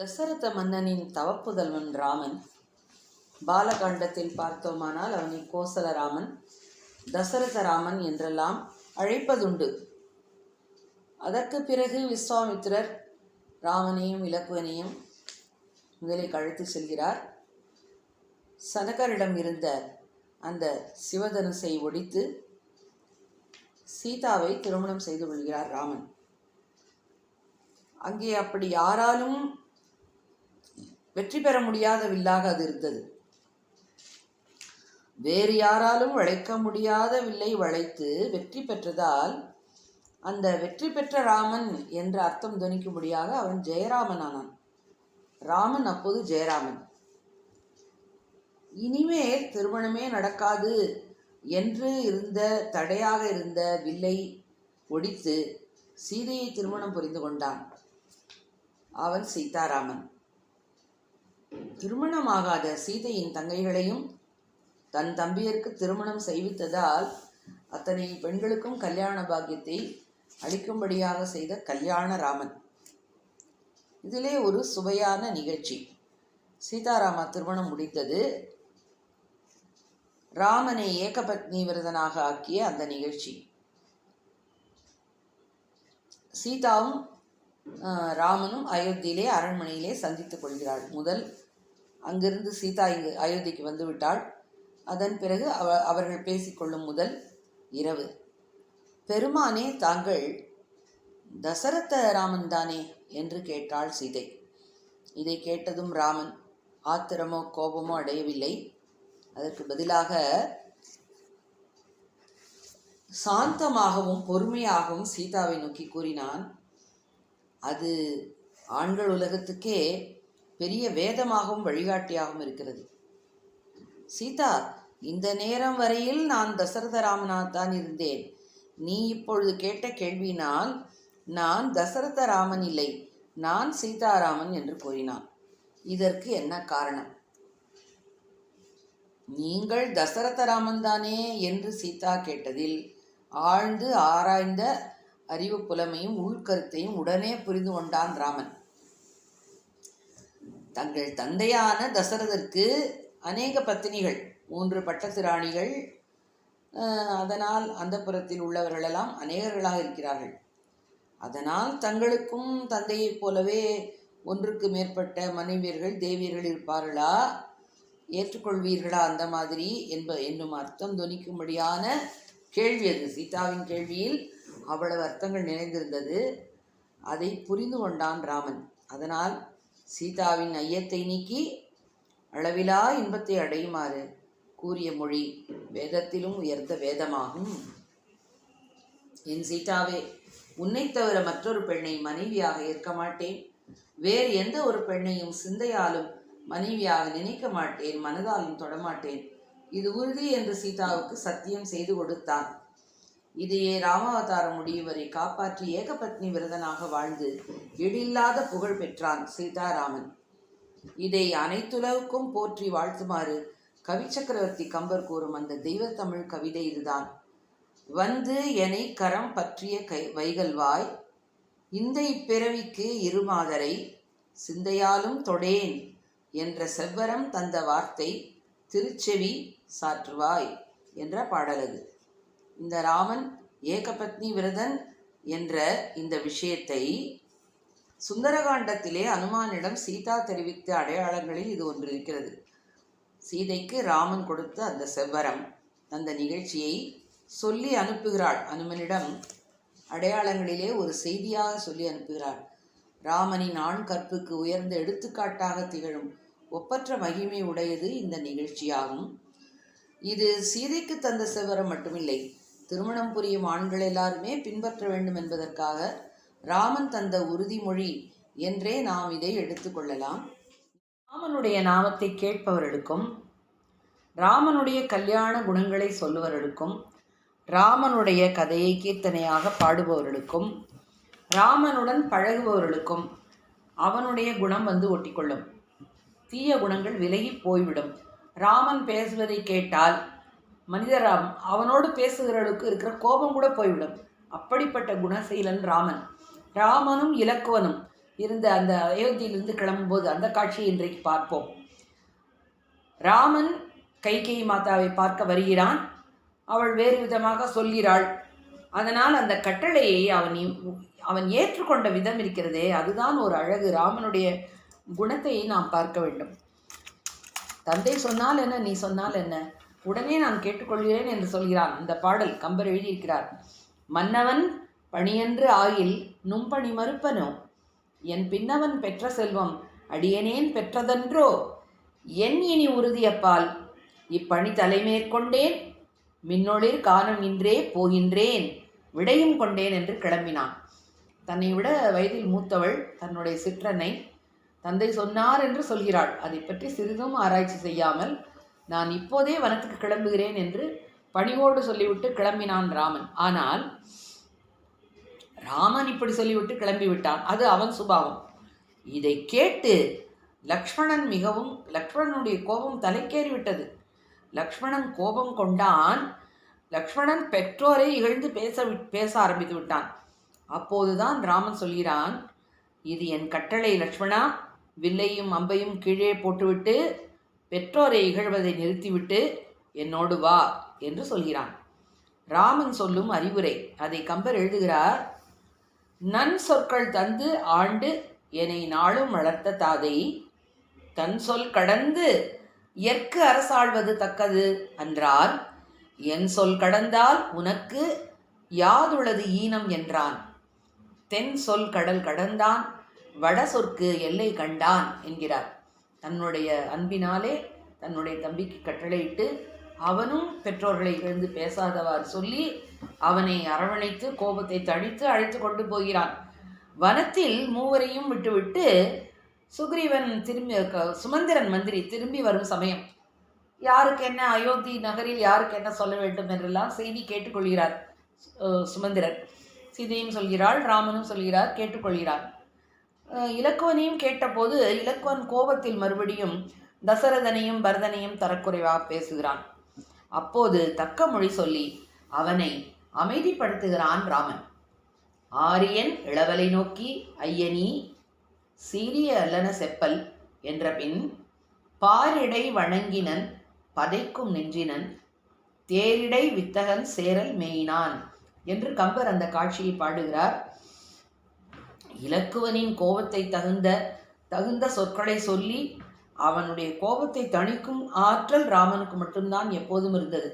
தசரத மன்னனின் தவப்புதல்வன் ராமன். பாலகாண்டத்தில் பார்த்தோமானால் அவனை கோசலராமன் தசரத ராமன் என்றெல்லாம் அழைப்பதுண்டு. அதற்கு பிறகு விஸ்வாமித்திரர் ராமனையும் இலக்குவனையும் முதலில் அழைத்து செல்கிறார். சனகரிடம் இருந்த அந்த சிவதனுசை ஒடித்து சீதாவை திருமணம் செய்து கொள்கிறார் ராமன். அங்கே அப்படி யாராலும் வெற்றி பெற முடியாத வில்லாக அது இருந்தது. வேறு யாராலும் வளைக்க முடியாத வில்லை வளைத்து வெற்றி பெற்றதால் அந்த வெற்றி பெற்ற ராமன் என்ற அர்த்தம் துணிக்கும்படியாக அவன் ஜெயராமன் ஆனான் ராமன் அப்போது ஜெயராமன். இனிமேல் திருமணமே நடக்காது என்று இருந்த தடையாக இருந்த வில்லை ஒடித்து சீதையை திருமணம் புரிந்து கொண்டான். அவன் சீதாராமன். திருமணமாகாத சீதையின் தங்கைகளையும் தன் தம்பியருக்கு திருமணம் செய்வித்ததால் அத்தனை பெண்களுக்கும் கல்யாண பாக்கியத்தை அளிக்கும்படியாக செய்த கல்யாண ராமன் இதிலே ஒரு சுவையான நிகழ்ச்சி. சீதாராம திருமணம் முடித்தது ராமனை ஏகபத்னி விரதனாக ஆக்கிய அந்த நிகழ்ச்சி. சீதாவும் ராமனும் அயோத்தியிலே அரண்மனையிலே சந்தித்துக் கொள்கிறாள். முதல் அங்கிருந்து சீதா இங்கு அயோத்திக்கு வந்துவிட்டாள். அதன் பிறகு அவ அவர்கள் பேசிக்கொள்ளும் முதல் இரவு. பெருமானே தாங்கள் தசரத ராமன் தானே? என்று கேட்டாள் சீதை. இதை கேட்டதும் ராமன் ஆத்திரமோ கோபமோ அடையவில்லை. அதற்கு பதிலாக சாந்தமாகவும் பொறுமையாகவும் சீதாவை நோக்கி கூறினான். அது ஆண்கள் உலகத்துக்கே பெரிய வேதமாகவும் வழிகாட்டியாகவும் இருக்கிறது. சீதா இந்த நேரம் வரையில் நான் தசரத ராமனாக தான் இருந்தேன். நீ இப்பொழுது கேட்ட கேள்வினால் நான் தசரத ராமன் இல்லை நான் சீதாராமன் என்று கூறினான். இதற்கு என்ன காரணம்? நீங்கள் தசரத ராமன் தானே என்று சீதா கேட்டதில் ஆழ்ந்து ஆராய்ந்த அறிவு புலமையும் உள்கருத்தையும் உடனே புரிந்து கொண்டான் ராமன். தங்கள் தந்தையான தசரதற்கு அநேக பத்தினிகள் மூன்று பட்டத்து ராணிகள் அதனால் அந்த புறத்தில் உள்ளவர்களெல்லாம் அநேகர்களாக இருக்கிறார்கள். அதனால் தங்களுக்கும் தந்தையைப் போலவே ஒன்றுக்கு மேற்பட்ட மனைவியர்கள் தேவியர்கள் இருப்பார்களா? ஏற்றுக்கொள்வீர்களா? அந்த மாதிரி என்ப என்னும் அர்த்தம் துணிக்கும்படியான கேள்வி அது. சீதாவின் கேள்வியில் அவ்வளவு அர்த்தங்கள் நிறைந்திருந்தது. அதை புரிந்து கொண்டான் ராமன். அதனால் சீதாவின் ஐயத்தை நீக்கி அளவிலா இன்பத்தை அடையுமாறு கூறிய மொழி வேதத்திலும் உயர்ந்த வேதமாகும். என் சீதாவே உன்னை தவிர மற்றொரு பெண்ணை மனைவியாக ஏற்க மாட்டேன். வேறு எந்த ஒரு பெண்ணையும் சிந்தையாலும் மனைவியாக நினைக்க மாட்டேன். மனதாலும் தொடமாட்டேன் இது உறுதி என்று சீதாவுக்கு சத்தியம் செய்து கொடுத்தான். இதையே ராமாவதாரம் முடியவரை காப்பாற்றி ஏகபத்னி விரதனாக வாழ்ந்து எழில்லாத புகழ் பெற்றான் சீதாராமன். இதை அனைத்துலகுக்கும் போற்றி வாழ்த்துமாறு கவி சக்கரவர்த்தி கம்பர் கூறும் அந்த தெய்வத்தமிழ் கவிதை இதுதான். வந்து என்னை கரம் பற்றிய கை வைகல்வாய் இந்த இப்பிறவிக்கு இருமாதரை சிந்தையாலும் தொடேன் என்ற செவ்வரம் தந்த வார்த்தை திருச்செவி சாற்றுவாய் என்ற பாடலது. இந்த ராமன் ஏகபத்னி விரதன் என்ற இந்த விஷயத்தை சுந்தரகாண்டத்திலே அனுமானிடம் சீதா தெரிவித்த அடையாளங்களில் இது ஒன்று இருக்கிறது. சீதைக்கு ராமன் கொடுத்த அந்த செவ்வரம் அந்த நிகழ்ச்சியை சொல்லி அனுப்புகிறாள். அனுமனிடம் அடையாளங்களிலே ஒரு செய்தியாக சொல்லி அனுப்புகிறாள். ராமனின் ஆண் கற்புக்கு உயர்ந்த எடுத்துக்காட்டாக திகழும் ஒப்பற்ற மகிமை உடையது இந்த நிகழ்ச்சியாகும். இது சீதைக்கு தந்த செவ்வரம் மட்டுமில்லை திருமணம் புரியும் ஆண்கள் எல்லாருமே பின்பற்ற வேண்டும் என்பதற்காக ராமன் தந்த உறுதிமொழி என்றே நாம் இதை எடுத்துக்கொள்ளலாம் ராமனுடைய நாமத்தை கேட்பவர்களுக்கும் ராமனுடைய கல்யாண குணங்களை சொல்லுவவர்களுக்கும் ராமனுடைய கதையை கீர்த்தனையாக பாடுபவர்களுக்கும் ராமனுடன் பழகுபவர்களுக்கும் அவனுடைய குணம் வந்து ஒட்டிக்கொள்ளும். தீய குணங்கள் விலகி போய்விடும். ராமன் பேசுவதை கேட்டால் மனிதராம் அவனோடு பேசுகிறவர்களுக்கு இருக்கிற கோபம் கூட போய்விடும். அப்படிப்பட்ட குணசீலன் ராமன். ராமனும் இலக்குவனும் இருந்த அந்த அயோத்தியிலிருந்து கிளம்பும்போது அந்த காட்சியை இன்றைக்கு பார்ப்போம். ராமன் கைகேயி மாதாவை பார்க்க வருகிறான். அவள் வேறு விதமாக சொல்கிறாள். அதனால் அந்த கட்டளையை அவன் அவன் ஏற்றுக்கொண்ட விதம் இருக்கிறதே அதுதான் ஒரு அழகு. ராமனுடைய குணத்தை நாம் பார்க்க வேண்டும். தந்தை சொன்னால் என்ன நீ சொன்னால் என்ன? உடனே நான் கேட்டுக்கொள்கிறேன் என்று சொல்கிறான். இந்த பாடல் கம்பர் எழுதியிருக்கிறார். மன்னவன் பணியன்று ஆயில் நும்பணி மறுப்பனோ? என் பின்னவன் பெற்ற செல்வம் அடியனேன் பெற்றதன்றோ? என் இனி உறுதியப்பால் இப்பணி தலைமேற்கொண்டேன் மின்னொளிர் காணும் இன்றே போகின்றேன். விடையும் கொண்டேன் என்று கிளம்பினான். தன்னை விட வயதில் மூத்தவள் தன்னுடைய சிற்றனை தந்தை சொன்னார் என்று சொல்கிறாள். அதை பற்றி சிறிதும் ஆராய்ச்சி செய்யாமல் நான் இப்போதே வனத்துக்கு கிளம்புகிறேன் என்று பணிவோடு சொல்லிவிட்டு கிளம்பினான் ராமன். ஆனால் ராமன் இப்படி சொல்லிவிட்டு கிளம்பிவிட்டான். அது அவன் சுபாவம். இதை கேட்டு லக்ஷ்மணன் மிகவும் லக்ஷ்மணனுடைய கோபம் தலைக்கேறிவிட்டது. லக்ஷ்மணன் கோபம் கொண்டான். லக்ஷ்மணன் பெற்றோரை இகழ்ந்து பேச பேச ஆரம்பித்து விட்டான். அப்போதுதான் ராமன் சொல்கிறான் இது என் கட்டளை லக்ஷ்மணா. வில்லையும் அம்பையும் கீழே போட்டுவிட்டு பெற்றோரை இகழ்வதை நிறுத்திவிட்டு என்னோடு வா என்று சொல்கிறான். ராமன் சொல்லும் அறிவுரை. அதை கம்பர் எழுதுகிறார் நன் சொற்கள் தந்து ஆண்டு என்னை நாளும் வளர்த்த தாதை தன் சொல் கடந்து எற்கு அரசாழ்வது தக்கது அன்றால் என் சொல் கடந்தால் உனக்கு யாதுளது ஈனம் என்றான். தென் சொல் கடல் கடந்தான் வட சொற்கு எல்லை கண்டான் என்கிறார். தன்னுடைய அன்பினாலே தன்னுடைய தம்பிக்கு கட்டளையிட்டு அவனும் பெற்றோர்களை இழந்து பேசாதவாறு சொல்லி அவனை அரவணைத்து கோபத்தை தணித்து அழைத்து கொண்டு போகிறான். வனத்தில் மூவரையும் விட்டுவிட்டு சுக்ரீவன் திரும்பி க- சுமந்திரன் மந்திரி திரும்பி வரும் சமயம். யாருக்கு என்ன அயோத்தி நகரில் யாருக்கு என்ன சொல்ல வேண்டும்? என்றெல்லாம் செய்தி கேட்டுக்கொள்கிறார் சுமந்திரன். சீதையும் சொல்கிறாள் ராமனும் சொல்கிறார் கேட்டுக்கொள்கிறார். இலக்குவனையும் கேட்டபோது இலக்குவன் கோபத்தில் மறுபடியும் தசரதனையும் பரதனையும் தரக்குறைவாக பேசுகிறான். அப்போது தக்க மொழி சொல்லி அவனை அமைதிப்படுத்துகிறான் ராமன். ஆரியன் இளவலை நோக்கி ஐயனி சீரிய அல்லன செப்பல் என்ற பின் பாரிடை வணங்கினன் பதைக்கும் நெஞ்சினன் தேரிடை வித்தகன் சேரல் மேயினான் என்று கம்பர் அந்த காட்சியை பாடுகிறார். இலக்குவனின் கோபத்தை தகுந்த தகுந்த சொற்களை சொல்லி அவனுடைய கோபத்தை தணிக்கும் ஆற்றல் ராமனுக்கு மட்டும்தான் எப்போதும் இருந்தது.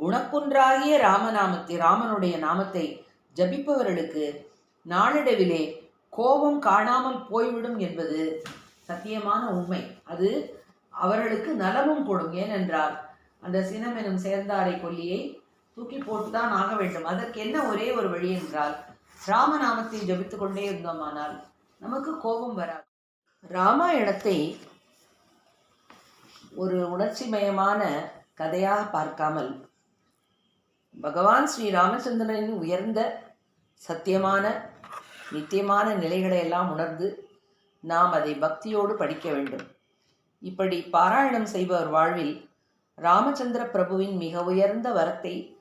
குணக்குன்றாகிய ராமநாமத்தை ராமனுடைய நாமத்தை ஜபிப்பவர்களுக்கு நாளடைவிலே கோபம் காணாமல் போய்விடும் என்பது சத்தியமான உண்மை. அது அவர்களுக்கு நலமும் கூடும். ஏனென்றால் அந்த சினம் எனும் சேர்ந்தாரை கொல்லியை தூக்கி போட்டுதான் ஆக வேண்டும். அதற்கு என்ன ஒரே ஒரு வழி என்றால் ராமநாமத்தை ஜபித்துக் கொண்டே இருந்தோமானால் நமக்கு கோபம் வராது. ராமாயணத்தை ஒரு உணர்ச்சிமயமான கதையாக பார்க்காமல் பகவான் ஸ்ரீ ராமச்சந்திரனின் உயர்ந்த சத்தியமான நித்தியமான நிலைகளை எல்லாம் உணர்ந்து நாம் அதை பக்தியோடு படிக்க வேண்டும். இப்படி பாராயணம் செய்பவர் வாழ்வில் ராமச்சந்திர பிரபுவின் மிக உயர்ந்த வரத்தை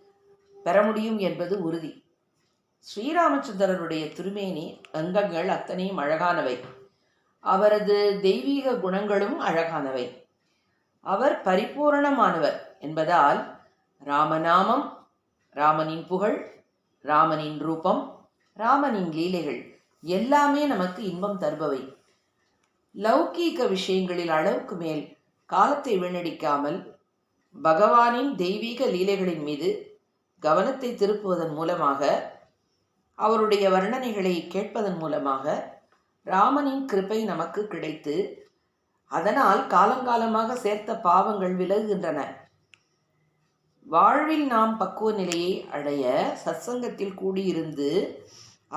பெற முடியும் என்பது உறுதி. ஸ்ரீராமச்சந்திரனுடைய திருமேனி அங்கங்கள் அத்தனையும் அழகானவை. அவரது தெய்வீக குணங்களும் அழகானவை. அவர் பரிபூரணமானவர் என்பதால் ராமநாமம் ராமனின் புகழ் ராமனின் ரூபம் ராமனின் லீலைகள் எல்லாமே நமக்கு இன்பம் தருபவை. லௌகீக விஷயங்களில் அளவுக்கு மேல் காலத்தை வீணடிக்காமல் பகவானின் தெய்வீக லீலைகளின் மீது கவனத்தை திருப்புவதன் மூலமாக அவருடைய வர்ணனைகளை கேட்பதன் மூலமாக ராமனின் கிருபை நமக்கு கிடைத்து அதனால் காலங்காலமாக சேர்த்த பாவங்கள் விலகுகின்றன. வாழ்வில் நாம் பக்குவ நிலையை அடைய சத்சங்கத்தில் கூடியிருந்து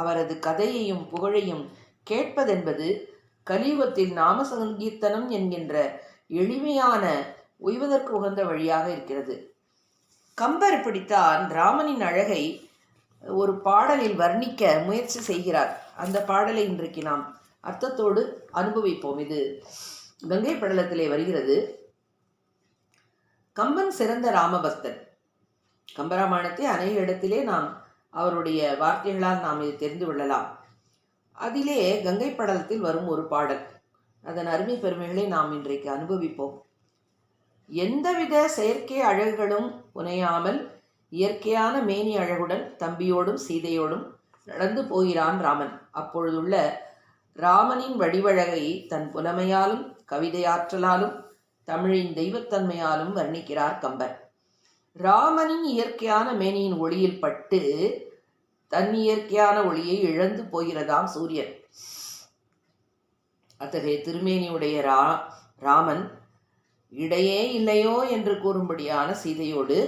அவரது கதையையும் புகழையும் கேட்பதென்பது கலியுகத்தில் நாம சங்கீர்த்தனம் என்கின்ற எளிமையான உய்வதற்கு உகந்த வழியாக இருக்கிறது. கம்பர் இப்படித்தான் ராமனின் அழகை ஒரு பாடலில் வர்ணிக்க முயற்சி செய்கிறார். அந்த பாடலை இன்றைக்கு நாம் அர்த்தத்தோடு அனுபவிப்போம். இது கங்கை படலத்திலே வருகிறது. கம்பன் சிறந்த ராமபக்தன். கம்பராமாயணத்தை அநேக இடத்திலே நாம் அவருடைய வார்த்தைகளால் நாம் இது தெரிந்து கொள்ளலாம். அதிலே கங்கை படலத்தில் வரும் ஒரு பாடல். அதன் அருமை பெருமைகளை நாம் இன்றைக்கு அனுபவிப்போம். எந்தவித செயற்கை அழகுகளும் உனையாமல் இயற்கையான மேனி அழகுடன் தம்பியோடும் சீதையோடும் நடந்து போகிறான் ராமன். அப்பொழுதுள்ள ராமனின் வடிவழகை தன் புலமையாலும் கவிதையாற்றலாலும் தமிழின் தெய்வத்தன்மையாலும் வர்ணிக்கிறார் கம்பர். ராமனின் இயற்கையான மேனியின் ஒளியில் பட்டு தன் இயற்கையான ஒளியை இழந்து போகிறதாம் சூரியன். அத்தகைய திருமேனியுடைய ரா ராமன் இடையே இல்லையோ என்று கூறும்படியான சீதையோடு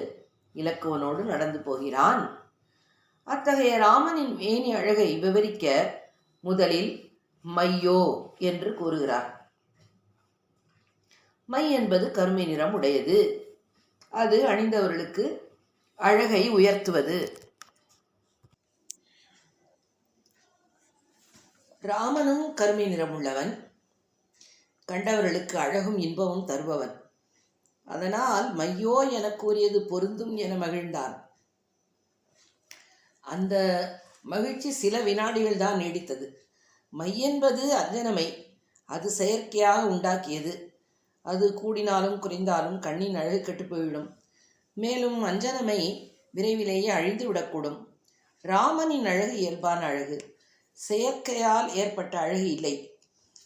இலக்குவனோடு நடந்து போகிறான். அத்தகைய ராமனின் மேனி அழகை விவரிக்க முதலில் மையோ என்று கூறுகிறார். மை என்பது கருமை நிறம் உடையது. அது அணிந்தவர்களுக்கு அழகை உயர்த்துவது. ராமனும் கருமை நிறமுள்ளவன் கண்டவர்களுக்கு அழகும் இன்பமும் தருபவன். அதனால் மையோ என கூறியது பொருந்தும் என மகிழ்ந்தான். அந்த மகிழ்ச்சி சில வினாடிகள் தான் நீடித்தது. மை என்பது அஞ்சனமை அது செயற்கையாக உண்டாக்கியது. அது கூடினாலும் குறைந்தாலும் கண்ணின் அழகு கெட்டு போய்விடும் மேலும் அஞ்சனமை விரைவிலேயே அழிந்து விடக்கூடும் ராமனின் அழகு இயல்பான அழகு. செயற்கையால் ஏற்பட்ட அழகு இல்லை.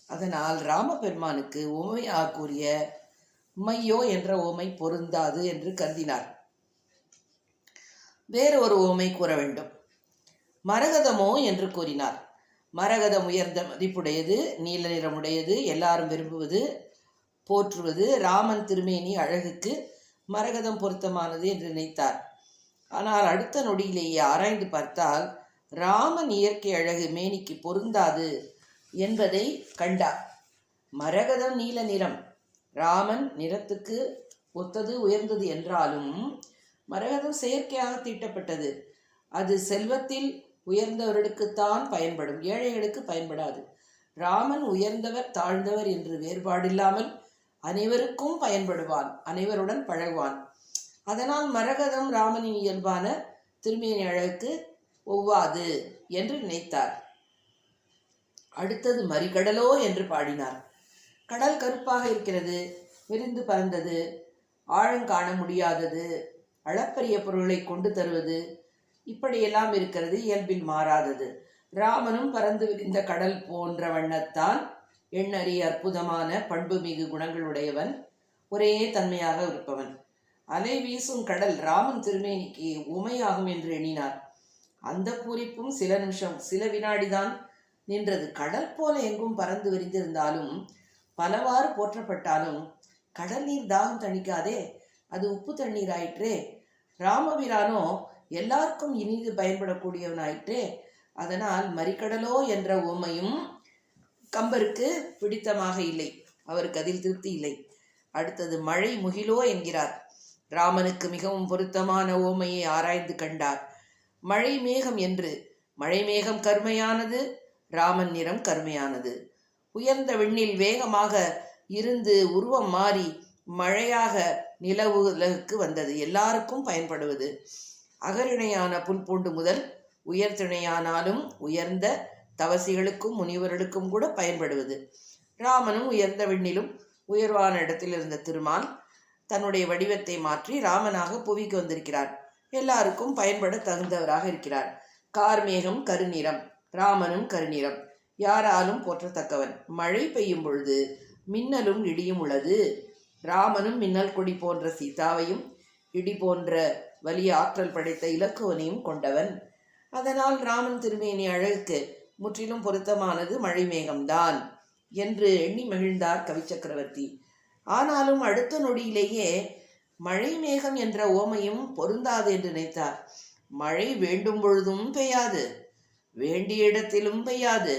அதனால் ராமபெருமானுக்கு உமையாக கூறிய மையோ என்ற ஓமை பொருந்தாது என்று கருதினார். வேறு ஒரு ஓமை கூற வேண்டும். மரகதமோ என்று கூறினார். மரகதம் உயர்ந்த மதிப்புடையது நீல நிறமுடையது எல்லாரும் விரும்புவது போற்றுவது ராமன் திருமேனி அழகுக்கு மரகதம் பொருத்தமானது என்று நினைத்தார். ஆனால் அடுத்த நொடியிலேயே ஆராய்ந்து பார்த்தால் ராமன் இயற்கை அழகு மேனிக்கு பொருந்தாது என்பதை கண்டார். மரகதம் நீல நிறம். ராமன் நிறத்துக்கு ஒத்தது உயர்ந்தது என்றாலும் மரகதம் செயற்கையாக தீட்டப்பட்டது. அது செல்வத்தில் உயர்ந்தவர்களுக்குத்தான் பயன்படும் ஏழைகளுக்கு பயன்படாது. ராமன் உயர்ந்தவர் தாழ்ந்தவர் என்று வேறுபாடில்லாமல் அனைவருக்கும் பயன்படுவான் அனைவருடன் பழகுவான். அதனால் மரகதம் ராமனின் இயல்பான திருமேனி அழகுக்கு ஒவ்வாது என்று நினைத்தார். அடுத்தது மறிகடலோ என்று பாடினார். கடல் கருப்பாக இருக்கிறது. விரிந்து பறந்தது. ஆழம் காண முடியாதது. அளப்பரிய பொருள்களை கொண்டு தருவது. இப்படியெல்லாம் இருக்கிறது. இயல்பில் மாறாதது. ராமனும் பறந்து விரிந்த கடல் போன்ற வண்ணத்தான் எண்ணறிய அற்புதமான பண்பு மிகு குணங்களுடையவன். ஒரே தன்மையாக இருப்பவன். அலை வீசும் கடல் ராமன் திருமேனிக்கு உமையாகும் என்று எண்ணினார். அந்த பூரிப்பும் சில நிமிஷம் சில வினாடிதான் நின்றது. கடல் போல எங்கும் பறந்து விரிந்திருந்தாலும் பலவாறு போற்றப்பட்டாலும் கடல் நீர் தாகம் தணிக்காதே அது உப்பு தண்ணீர் ஆயிற்றே. ராமபிரானோ எல்லாருக்கும் இனிது பயன்படக்கூடியவனாயிற்றே. அதனால் மறிக்கடலோ என்ற உமையும் கம்பருக்கு பிடித்தமாக இல்லை. அவருக்கு அதில் திருப்தி இல்லை. அடுத்தது மழை முகிலோ என்கிறார். ராமனுக்கு மிகவும் பொருத்தமான ஓமையை ஆராய்ந்து கண்டார். மழை மேகம் என்று. மழை மேகம் கருமையானது ராமன் நிறம் கருமையானது. உயர்ந்த விண்ணில் வேகமாக இருந்து உருவம் மாறி மழையாக நிலவுலகுக்கு வந்தது. எல்லாருக்கும் பயன்படுவது. அகரிணையான புல் பூண்டு முதல் உயர்திணையானாலும் உயர்ந்த தவசிகளுக்கும் முனிவர்களுக்கும் கூட பயன்படுவது. ராமனும் உயர்ந்த விண்ணிலும் உயர்வான இடத்தில் இருந்த திருமால் தன்னுடைய வடிவத்தை மாற்றி ராமனாக புவிக்கு வந்திருக்கிறார். எல்லாருக்கும் பயன்பட தகுந்தவராக இருக்கிறார். கார்மேகம் கருநிறம் ராமனும் கருநிறம் யாராலும் போற்றத்தக்கவன். மழை பெய்யும் பொழுது மின்னலும் இடியும் உள்ளது. ராமனும் மின்னல் கொடி போன்ற சீதாவையும் இடி போன்ற வலிய ஆற்றல் படைத்த இலக்குவனையும் கொண்டவன். அதனால் ராமன் திருமேனி அழகுக்கு முற்றிலும் பொருத்தமானது மழை மேகம்தான் என்று எண்ணி மகிழ்ந்தார் கவிச்சக்கரவர்த்தி ஆனாலும் அடுத்த நொடியிலேயே மழை மேகம் என்ற ஓமையும் பொருந்தாது என்று நினைத்தார். மழை வேண்டும் பொழுதும் பெய்யாது. வேண்டிய இடத்திலும் பெய்யாது.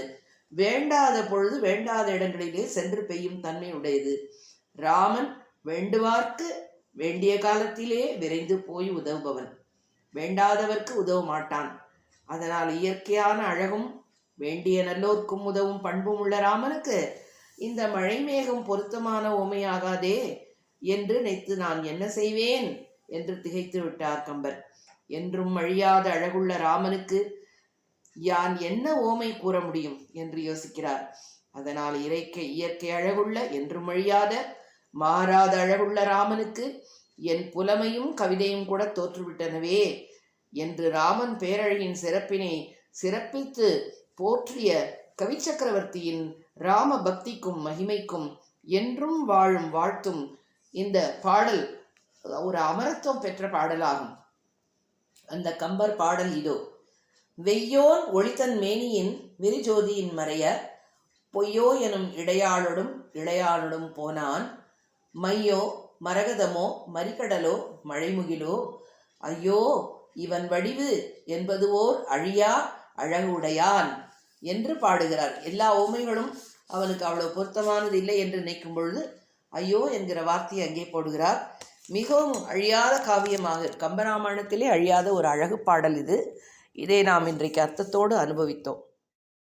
வேண்டாத பொழுது வேண்டாத இடங்களிலே சென்று பெய்யும் தன்மை உடையது ராமன் வேண்டுவார்க்கு வேண்டிய காலத்திலே விரைந்து போய் உதவுபவன். வேண்டாதவர்க்கு உதவ மாட்டான். அதனால் இயற்கையான அழகும் வேண்டிய நல்லோர்க்கும் உதவும் பண்பும் உள்ள ராமனுக்கு இந்த மழை மேகம் பொருத்தமான உமையாகாதே என்று நினைத்து நான் என்ன செய்வேன்? என்று திகைத்து விட்டார் கம்பர். என்றும் அழியாத அழகுள்ள ராமனுக்கு யான் என்ன ஓமை கூற முடியும்? என்று யோசிக்கிறார். அதனால் இறைக்கை இயற்கை அழகுள்ள என்றும் அழியாத மாறாத அழகுள்ள ராமனுக்கு என் புலமையும் கவிதையும் கூட தோற்றுவிட்டனவே என்று ராமன் பேரழகின் சிறப்பினை சிறப்பித்து போற்றிய கவிச்சக்கரவர்த்தியின் ராம பக்திக்கும் மகிமைக்கும் என்றும் வாழும் வாழ்த்தும் இந்த பாடல் ஒரு அமரத்துவம் பெற்ற பாடலாகும். அந்த கம்பர் பாடல் இதோ. வெய்யோன் ஒளித்தன் மேனியின் விரிஜோதியின் மறைய பொய்யோ எனும் இடையாளொடும் இளையாளொடும் போனான். மையோ மரகதமோ மறிகடலோ மழைமுகிலோ ஐயோ இவன் வடிவு என்பது ஓர் அழியா அழகுடையான் என்று பாடுகிறார். எல்லா உமைகளும் அவனுக்கு அவ்வளவு பொருத்தமானது இல்லை என்று நினைக்கும் பொழுது ஐயோ என்கிற வார்த்தையை அங்கே போடுகிறார். மிகவும் அழியாத காவியமாக கம்பராமாயணத்திலே அழியாத ஒரு அழகு பாடல் இது. இதை நாம் இன்றைக்கு அர்த்தத்தோடு அனுபவித்தோம்.